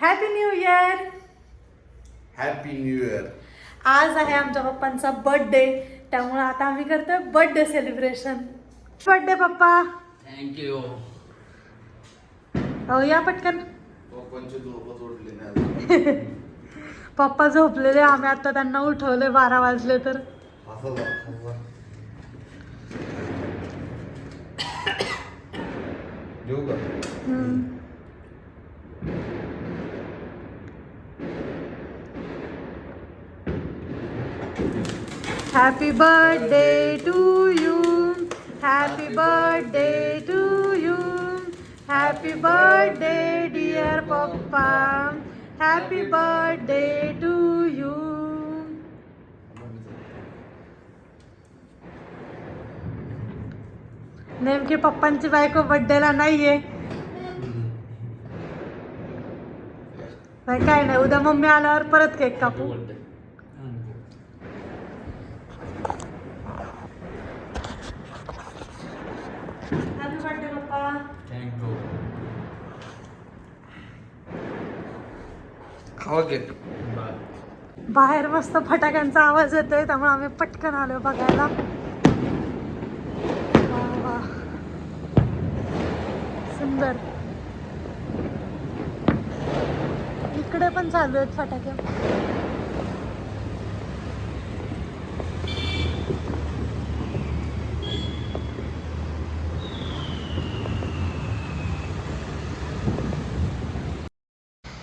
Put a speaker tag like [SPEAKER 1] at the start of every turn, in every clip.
[SPEAKER 1] Happy new year
[SPEAKER 2] happy new year
[SPEAKER 1] आज आहे आमच्या पप्पांचा बर्थडे त्यामुळे आता आम्ही करतोय बर्थडे सेलिब्रेशन बर्थडे पप्पा.
[SPEAKER 3] थँक्यू
[SPEAKER 1] हो या पटकन.
[SPEAKER 2] पप्पांची नाही
[SPEAKER 1] पप्पा झोपलेले आम्ही आता त्यांना उठवले बारा वाजले तर
[SPEAKER 2] असं जा, असं जा. देऊ का
[SPEAKER 1] happy birthday to you happy birthday to you happy birthday dear पप्पा हॅपी बर्थडे टू यू नेमकी पप्पांची बायको बर्थडेला नाहीये. आहे काय नाही. उद्या मम्मी आल्यावर परत केक कापू हॅपी बर्थडे पप्पा
[SPEAKER 3] थँक्यू ओके
[SPEAKER 1] बाहेर मस्त फटाक्यांचा आवाज येतोय त्यामुळे आम्ही पटकन आलो बघायला. वा. सुंदर. इकडे पण चालू आहेत फटाके.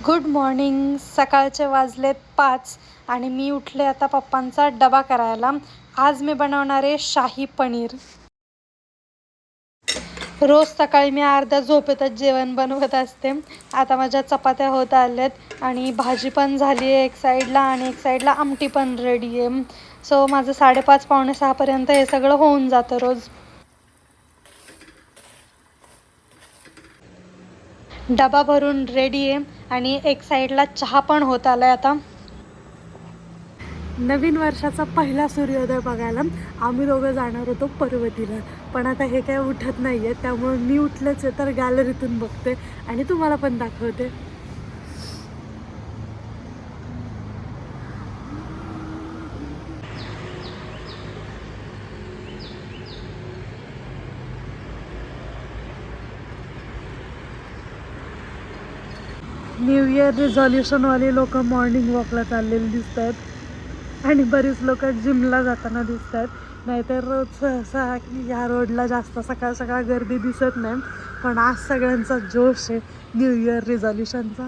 [SPEAKER 1] Good morning. सकाळचे वाजलेत पाच आणि मी उठले आता पप्पांचा डबा करायला. आज मी बनवणार आहे शाही पनीर. रोज सकाळी मी अर्ध्या झोपेतच जेवण बनवत असते. आता माझ्या चपात्या होत आल्यात आणि भाजी पण झाली आहे एक साईडला आणि एक साईडला आमटी पण रेडी आहे. सो माझं साडेपाच पावणे सहापर्यंत हे सगळं होऊन जातं रोज. डबा भरून रेडी आहे. आणि एक साईडला चहा पण होत आलाय आता. नवीन वर्षाचा पहिला सूर्योदय बघायला आम्ही दोघं जाणार होतो पर्वतीला. पण आता हे काय उठत नाही आहे त्यामुळे मी उठलंच आहे तर गॅलरीतून बघते आणि तुम्हाला पण दाखवते. न्यू इयर रिझॉल्युशनवाले लोक मॉर्निंग वॉकला चाललेली दिसत आहेत आणि बरीच लोक जिमला जाताना दिसत आहेत नाहीतर रोज सहसा या रोडला जास्त सकाळ सकाळ गर्दी दिसत नाही. पण आज सगळ्यांचा जोश आहे न्यू इयर रिझॉल्युशनचा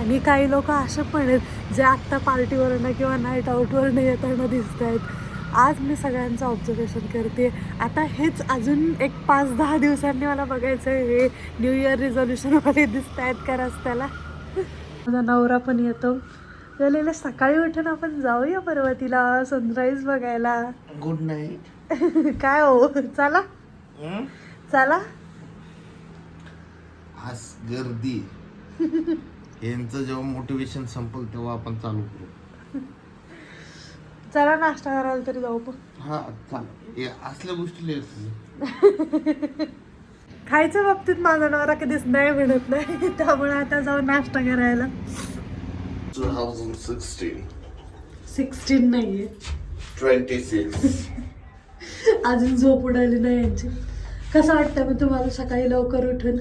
[SPEAKER 1] आणि काही लोक असे पण आहेत जे आत्ता पार्टीवरनं किंवा नाईट आऊटवरनं येताना दिसत आहेत आज मी सगळ्यांचं ऑब्झर्वेशन करते. आता हेच अजून एक पाच दहा दिवसांनी मला बघायचं आहे हे न्यू इयर रिझॉल्युशनवाले दिसत आहेत का रस्त्याला? माझा नवरा पण येतो. गेलेले सकाळी उठून आपण जाऊया पर्वतीला सनराईज बघायला.
[SPEAKER 2] गुड नाईट
[SPEAKER 1] काय हो? चला. चला.
[SPEAKER 2] आज गर्दी. यांचं जेव्हा मोटिवेशन संपल तेव्हा आपण चालू करू.
[SPEAKER 1] चला नाश्ता करायला तरी जाऊ पण.
[SPEAKER 2] हा चाल असल्या गोष्टी लिहायचं
[SPEAKER 1] खायच्या बाबतीत माझा नवरा कधीच नाही म्हणत नाही. त्यामुळे आता जाऊ नाश्ता करायला.
[SPEAKER 2] सिक्स्टीन
[SPEAKER 1] सिक्स्टीन नाहीये.
[SPEAKER 2] ट्वेंटी सिक्स
[SPEAKER 1] अजून झोप उडाली नाही यांची. कसं वाटतं मग तुम्हाला? सकाळी लवकर उठून?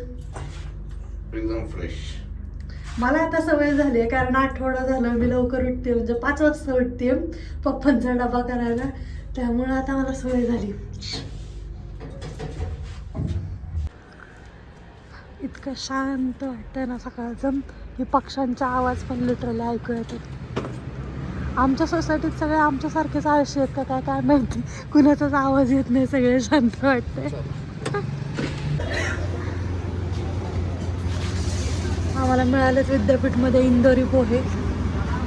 [SPEAKER 2] एकदम फ्रेश
[SPEAKER 1] मला आता सवय झाली आहे कारण आठवडा झाला मी लवकर उठते म्हणजे पाच वाजता उठते. पप्पांचा डबा करायला. त्यामुळे आता मला सवय झाली. इतकं शांत वाटतं ना सकाळचं की पक्ष्यांचा आवाज पण लिटरली ऐकू येतात आमच्या सोसायटीत सगळे आमच्यासारखेच आळशी आहेत का? काय काय माहिती? कुणाचाच आवाज येत नाही सगळे शांत वाटते आम्हाला मिळालेच विद्यापीठमध्ये इंदोरी पोहे.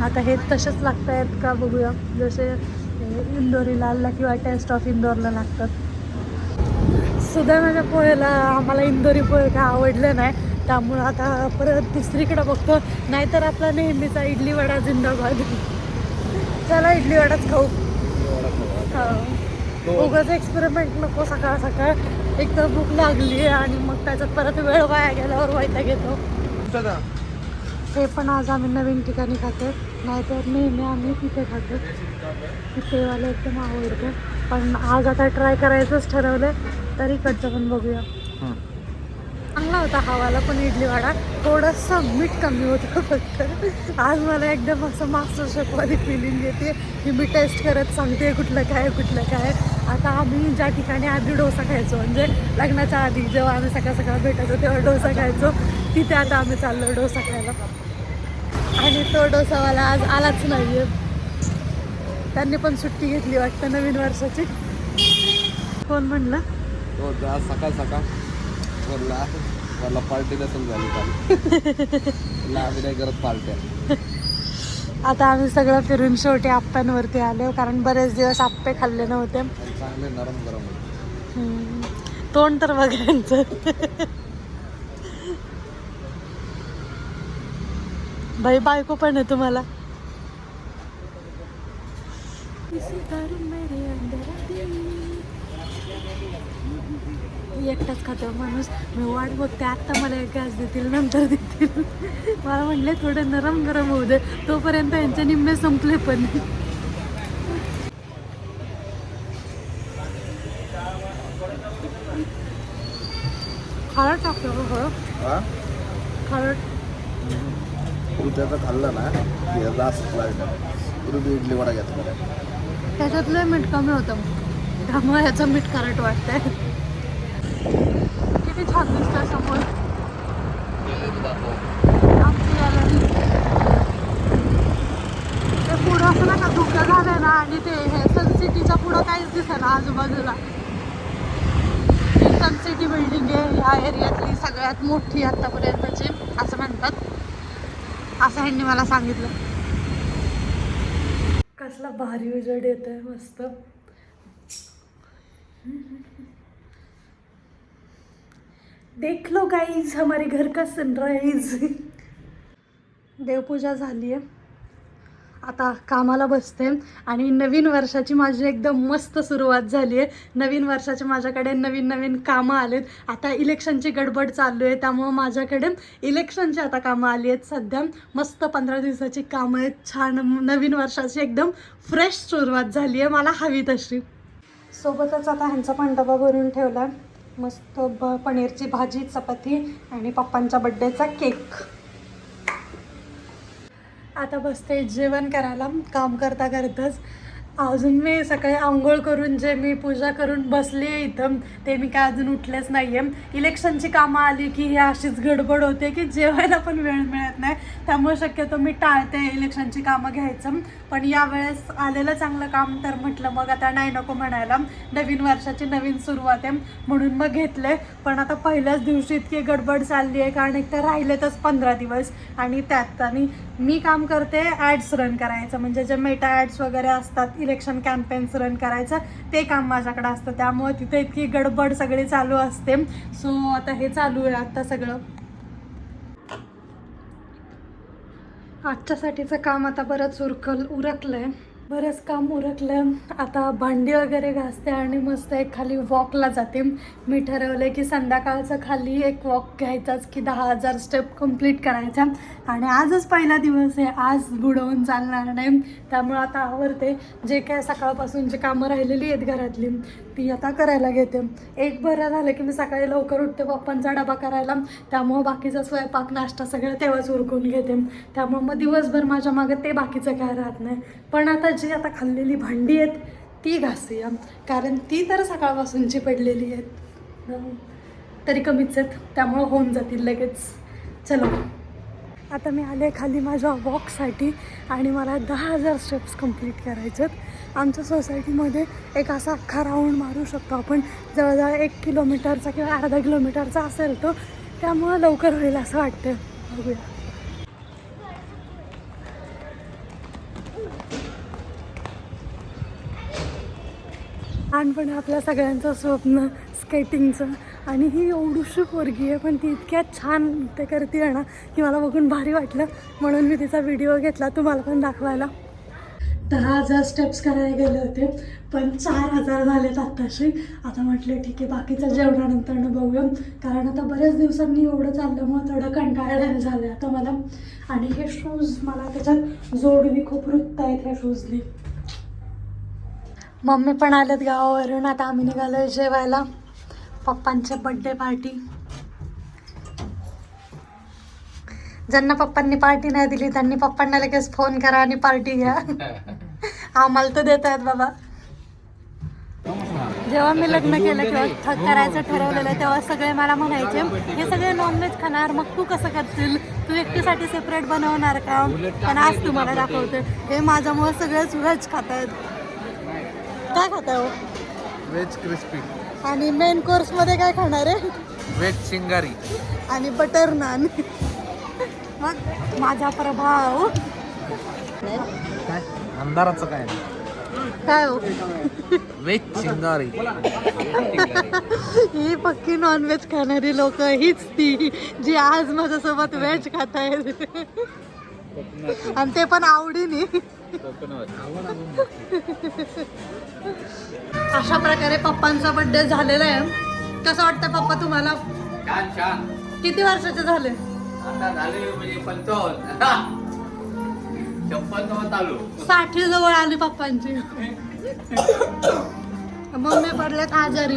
[SPEAKER 1] आता हे तसेच लागत आहेत का बघूया. जसे इंदोरीला इंदोरी लालला किंवा टेस्ट ऑफ इंदोरला लागतात. सुदैवाच्या पोहेला आम्हाला इंदोरी पोहे काय आवडले नाही. त्यामुळं आता परत दुसरीकडे बघतो. नाहीतर आपला नेहमीचा इडली वडा जिंदाबाद. चला इडली वडाच खाऊ. हो. उगाच एक्सपेरिमेंट नको सकाळ सकाळ. एक तर भूक लागली आणि मग त्याच्यात परत वेळ वाया गेल्यावर वाईटा घेतो. हे पण आज आम्ही नवीन ठिकाणी खातो नाहीतर नेहमी आम्ही तिथे खातो तिथेवालं एकदम आवडतं. पण आज आता ट्राय करायचंच ठरवलं तर इकडचं पण बघूया. चांगला होता हवाला पण इडली वडा. थोडंसं मीठ कमी होतं फक्त. आज मला एकदम असं मास्टर शेफवाली फिलिंग येते. की मी टेस्ट करत सांगते कुठलं काय कुठलं काय. आता आम्ही ज्या ठिकाणी आधी डोसा खायचो म्हणजे लग्नाच्या आधी जेव्हा आम्ही सकाळ सकाळ भेटायचो तेव्हा डोसा खायचो. तिथे आता आम्ही चाललो डोसा खायला. आणि तो डोसावाला आज आलाच नाही आहे त्यांनी पण सुट्टी घेतली वाटतं नवीन वर्षाची. कोण म्हणलं?
[SPEAKER 3] हो आज सकाळ सकाळ बोलला मला पार्टी नसेल झाली काल. आम्ही नाही करत पार्ट्या.
[SPEAKER 1] आता आम्ही सगळं फिरून शेवटी आप्प्यांवरती आलो कारण बरेच दिवस आप्पे खाल्ले नव्हते.
[SPEAKER 3] चांगले नरम गरम होते.
[SPEAKER 1] तोंड तर बघायचं बाई बायको पण आहे तुम्हाला. एकटाच खातो माणूस. मी वाट बघते आत्ता मला एक गॅस देतील नंतर देतील. मला म्हणले थोडं नरम गरम होऊ दे. तोपर्यंत यांचे निम्मे संपले पण. का हळद हळद
[SPEAKER 3] तू त्याचं खाल्लं ना असंच लागलं. इडली वडा घेतला.
[SPEAKER 1] त्याच्यातलं मीठ कमी होतं. त्यामुळे याचं मीठ करट वाटतंय. किती छान दिसतंय समोर आमची गॅलरी ते पुढं असं ना का धुकं झालं ना आणि ते हे सनसिटीच्या पुढं काहीच दिसेना आजूबाजूला. सन सिटी बिल्डिंग आहे ह्या एरियातली सगळ्यात मोठी आतापर्यंतची असं म्हणतात. असं ह्यांनी मला सांगितलं. कसला भारी उजेड येत आहे मस्त. देख लो गाईज हमारे घर का सनराईज देवपूजा झाली आहे आता कामाला बसते आणि नवीन वर्षाची माझी एकदम मस्त सुरुवात झाली आहे. नवीन वर्षाचे माझ्याकडे नवीन नवीन कामं आलेत. आता इलेक्शनची गडबड चालू आहे त्यामुळं माझ्याकडे इलेक्शनची आता कामं आली आहेत. सध्या मस्त पंधरा दिवसाची कामं आहेत. छान नवीन वर्षाची एकदम फ्रेश सुरुवात झाली आहे. मला हवी तशी. सोबतच आता ह्यांचा पण डबा भरून ठेवला. मस्त ब पनीरची भाजी चपाती आणि पप्पांच्या बड्डेचा केक. आता बसते जेवण करायला. काम करता करताच. अजून मी सकाळी आंघोळ करून जे मी पूजा करून बसली आहे इथं ते मी काय अजून उठलेच नाही आहे इलेक्शनची कामं आली की ही अशीच गडबड होते की जेवायला पण वेळ मिळत नाही. त्यामुळे शक्यतो मी टाळते इलेक्शनची कामं घ्यायचं. पण यावेळेस आलेलं चांगलं काम तर म्हटलं मग आता नाही नको म्हणायला. नवीन वर्षाची नवीन सुरुवात आहे म्हणून मग घेतले. पण आता पहिल्याच दिवशी इतकी गडबड चालली आहे कारण एकतर राहिलेतच पंधरा दिवस आणि त्यात आणि मी काम करते ॲड्स रन करायचं. म्हणजे जे मेटा ॲड्स वगैरे असतात इलेक्शन कॅम्पेन्स रन करायचं. ते काम माझ्याकडे असतं. त्यामुळे तिथे इतकी गडबड सगळी चालू असते. सो आता हे चालू आहे आता सगळं. आजच्यासाठीचं काम आता बरंच उरकल उरकलं आहे बरंच काम उरकलं. आता भांडी वगैरे घासते आणि मस्त एक खाली वॉकला जाते. मी ठरवलं की संध्याकाळचं खाली एक वॉक घ्यायचाच की दहा हजार स्टेप कंप्लीट करायचा. आणि आजच पहिला दिवस आहे. आज बुडवून चालणार नाही. त्यामुळं आता आवडते जे काय सकाळपासून जी कामं राहिलेली आहेत घरातली ती आता करायला घेते. एक बरं झालं की मी सकाळी लवकर उठते पप्पांचा डबा करायला. त्यामुळं बाकीचा स्वयंपाक नाश्ता सगळं तेव्हाच उरकून घेते. त्यामुळं मग दिवसभर माझ्या मागं ते बाकीचं काय राहत नाही. पण आता जी आता खाल्लेली भांडी आहेत ती घासूया. कारण ती तर सकाळपासूनची पडलेली आहेत. तरी कमीच आहेत. त्यामुळं होऊन जातील लगेच. चलो. आता मी आले खाली माझ्या वॉकसाठी आणि मला दहा हजार स्टेप्स कंप्लीट करायचे आहेत. आमच्या सोसायटीमध्ये एक असा अख्खा राऊंड मारू शकतो आपण. जवळजवळ एक किलोमीटरचा किंवा अर्धा किलोमीटरचा असेल तो. त्यामुळं लवकर होईल असं वाटतं बघूया. लहानपण आपल्या सगळ्यांचं स्वप्न स्केटिंगचं आणि ही एवढीशी पोरगी आहे पण ती इतक्या छान ते करते आहे ना की मला बघून भारी वाटलं. म्हणून मी तिचा व्हिडिओ घेतला तुम्हाला पण दाखवायला. दहा हजार स्टेप्स करायला गेले होते पण चार हजार झालेत आत्ताशी आता म्हटलं ठीक आहे बाकीचं जेवणानंतर बघूया. कारण आता बऱ्याच दिवसांनी एवढं चालल्यामुळे थोडं कंटाळा झालं आता मला. आणि हे शूज मला त्याच्यात जोडवी खूप रुतत आहेत ह्या शूजने मम्मी पण आलेत गावावरून. आता आम्ही निघालोय जेवायला. पप्पांचे बड्डे पार्टी ज्यांना पप्पांनी पार्टी नाही दिली त्यांनी पप्पांना लगेच फोन करा आणि पार्टी घ्या. आम्हाला तर देत आहेत बाबा. जेव्हा मी लग्न केलं किंवा करायचं ठरवलेलं तेव्हा सगळे मला म्हणायचे हे सगळे नॉनव्हेज खाणार मग तू कसं करशील? तू एकटीसाठी सेपरेट बनवणार का? पण आज तुम्हाला दाखवते हे माझ्यामुळे सगळेच व्हेज खात आहेत काय खाताय हो?
[SPEAKER 3] व्हेज क्रिस्पी
[SPEAKER 1] आणि मेन कोर्समध्ये काय खाणार आहे?
[SPEAKER 3] व्हेज चिंगारी
[SPEAKER 1] आणि बटर नान मग माझा प्रभाव.
[SPEAKER 3] काय? अंधाराचं काय?
[SPEAKER 1] काय हो?
[SPEAKER 3] व्हेज चिंगारी
[SPEAKER 1] ही पक्की नॉनव्हेज खाणारी लोक हीच ती जी आज माझ्यासोबत व्हेज खात आहेत आणि ते पण आवडीने. अशा प्रकारे पप्पांचा बर्थडे झालेला आहे. कसं वाटतं पप्पा तुम्हाला?
[SPEAKER 3] छान छान.
[SPEAKER 1] किती वर्षाचे झाले?
[SPEAKER 3] आता झाले म्हणजे पंचावन्न. छप्पन आलो
[SPEAKER 1] साठी जवळ आली पप्पांची. मम्मी पडल्यात आजारी.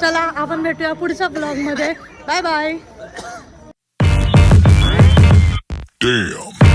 [SPEAKER 1] चला आपण भेटूया पुढच्या ब्लॉगमध्ये. Bye bye
[SPEAKER 4] Damn.